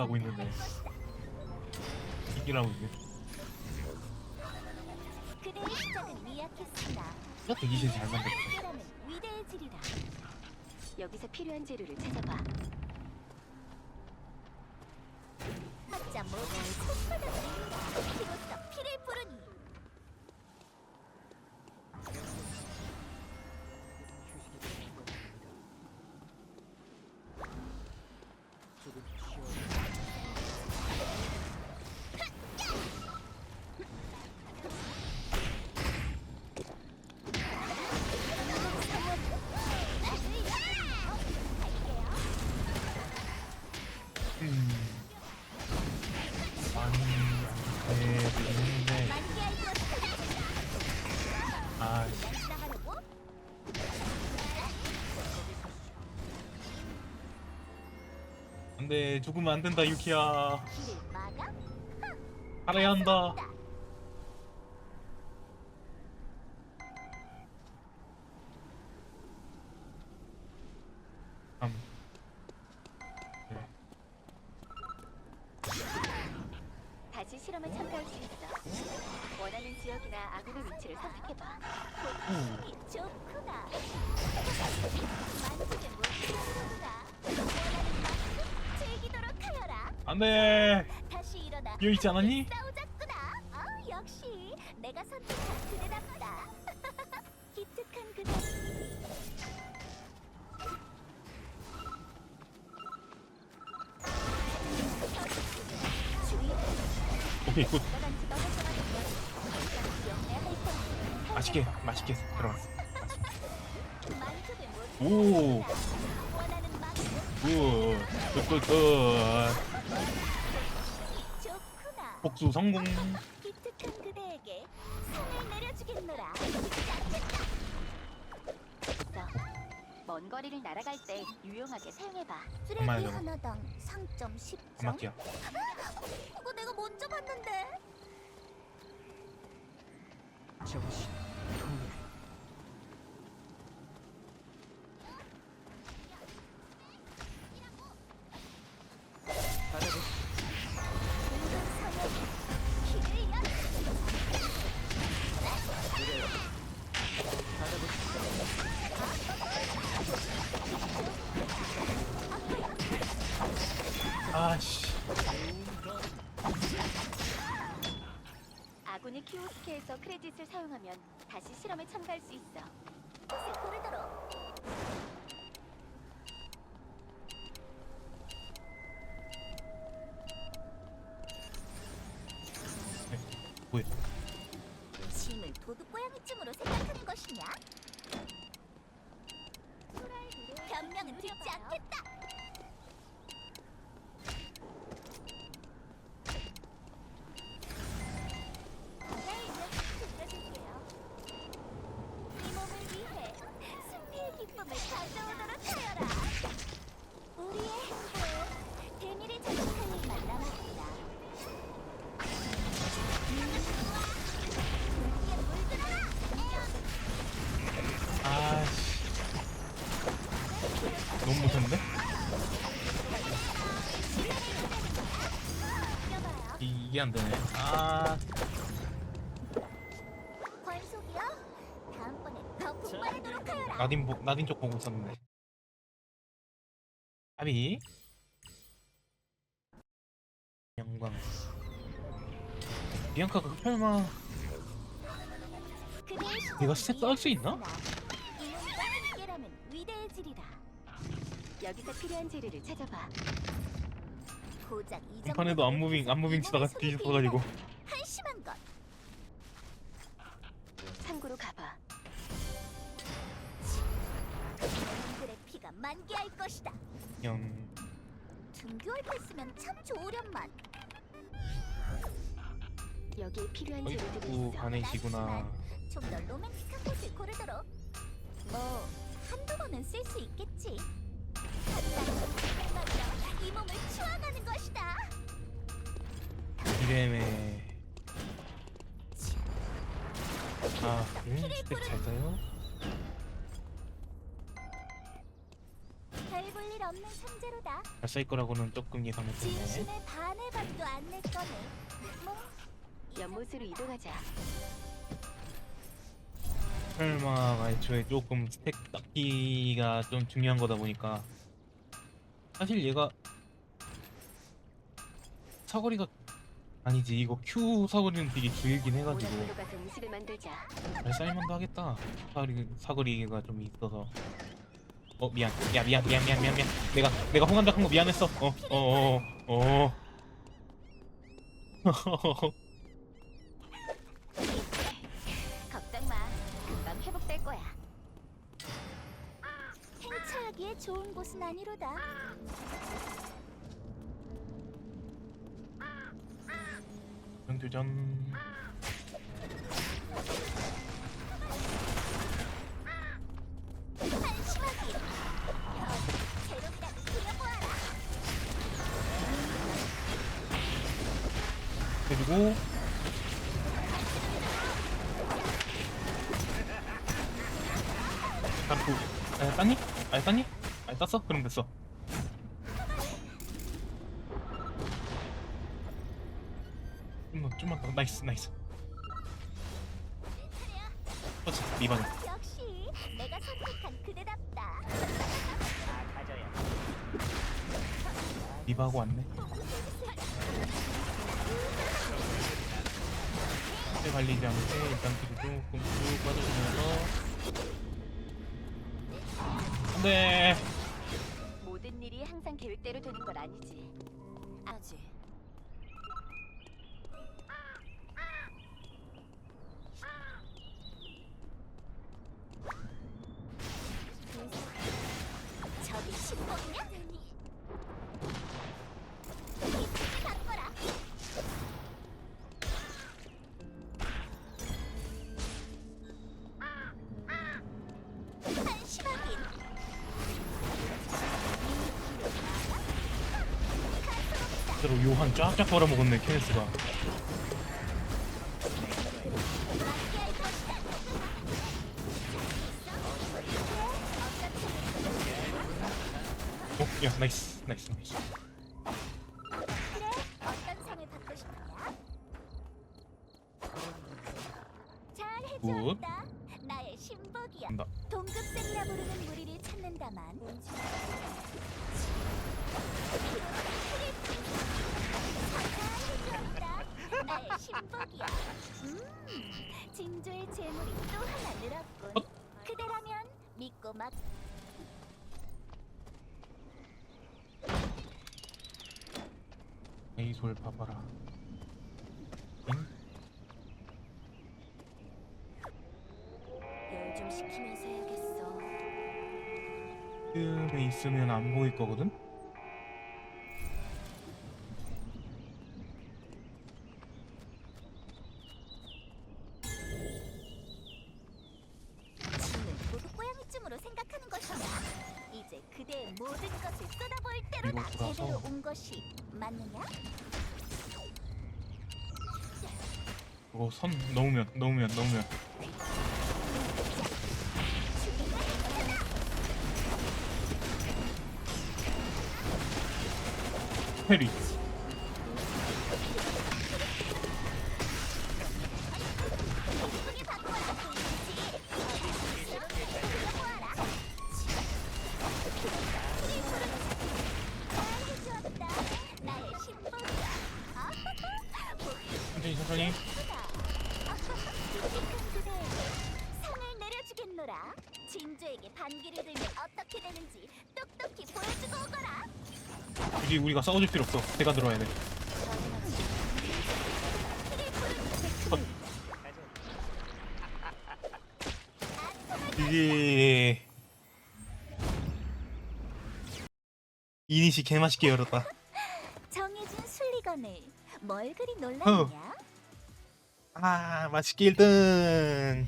까고 있는데 이기라고 이게 그대의 시작은 미약했으나 진짜 대기실 잘 만들었어 위대해지리라. 여기서 필요한 재료를 찾아봐. 어쩜 모든 손바닥 안돼 죽으면 안 된다 유키야? 살아야 한다 참 그래 다시 실험에 참가할 수 있어. 원하는 지역이나 아군의 위치를 선택해봐. 이 좋구나. 만지면 못하는구나. 안돼 다시 일어나. 여기 있지 않았니? 싸우자꾸나. 아 역시 내가 선택한 그대답다. 기특한 그대. 오케이 굿 맛있게 맛있게 들어갔어. 오 굿, 굿, 굿. 좋구나. 복수 성공. 기특한 그대에게 상을 내려주겠노라. 됐어. 먼 거리를 날아갈 때 유용하게 사용해봐. 쓰레기 정말 저거. 하나당 상점 10점. 안맞기야 그거 내가 먼저 봤는데. 정신 아씨 아군이 키오스크에서 크레딧을 사용하면 다시 실험에 참가할 수 있어. 새 고르도록. 뭐야 짐을 도둑 고양이쯤으로 생각하는 것이냐? 변명은 듣지 않겠다. 이, 이게 안 되네 아 권속이요? 다음번에 더 분발하도록 하여라. 나딘 보, 나딘 쪽 보고 있었는데 아비 영광 비앙카가 그 설마 내가 스텝 쌓을 수 있나? 함께라면 위대해지리라. 여기서 필요한 재료를 찾아봐. 고작 이 이판에도 안무빙 안무빙 치다가 뒤집어가지고 한심한 것. 참고로 가봐. 그들의 피가 만개할 것이다. 그냥 등교할 때 쓰면 참 좋으련만. 여기에 필요한 어이 재료들이 구 있어. 반해지구나 좀 더 로맨틱한 곳을 고르도록. 뭐 한두 번은 쓸 수 있겠지. 간단히 말 몸을 추앙하는 것이다. 이렘에 아 음, 스택 잘 써요? 별 볼 일 없는 상자 대로다. 잘 쌓일 거라고는 조금 예상했었네. 진심의 반의 반도 안 낼 거네. 뭐 연못으로 이동하자. 설마가 애초에 조금 스택 쌓기가 좀 중요한 거다 보니까 사실 얘가 사거리가 아니지 이거 Q 사거리는 되게 길긴 해가지고 모나코로 가서 음식을 만들자. 잘 쌓일만도 하겠다 사거리, 사거리가 좀 있어서 어 미안 야 미안 미안 미안 미안 미안 내가 내가 홍감작한 거 미안했어 어어어어 어, 어. 걱정 마. 금방 회복될 거야. 행차하기에 좋은 곳은 아니로다. 부려보아라. 그리고 다르고 아 땄니? 아 땄니? 아 땄어? 그럼 됐어 나이스 나이스 그렇지 리바는 역시 내가 선택한 그대답다. 리바하고 왔네 때 갈리지 않게 일단 뒤로 조금 쭉 빠져주면서 안돼 모든 일이 항상 계획대로 되는 건 아니지. 아지. 요한 쫙쫙 빨아먹었네 케네스가. 어? 야 나이스 나이스 나이스 그래, 어떤 상을 받고 싶으냐? 잘 해주었다. 나의 신복이야. 간다 동급생이라 부르는 무리를 찾는다만. 나의 신복이야. 음, 진조의 재물이 또 하나 늘었군. 그대라면 믿고 막. 에이솔 봐봐라 응? 열좀 식히면서 해야겠어. 쯤에 있으면 안 보일 거거든? 그거 선 넣으면 넣으면 넣으면. 페리 내려주겠노라. 진주에게 반기를 들면 어떻게 되는지 똑똑히 보여주고 오거라. 굳이 우리가 싸워줄 필요 없어 내가 들어와야 돼 이게 이니시 개맛있게 열었다 정해진 순리건을 뭘 그리 놀랐냐? 아 맛있게 1등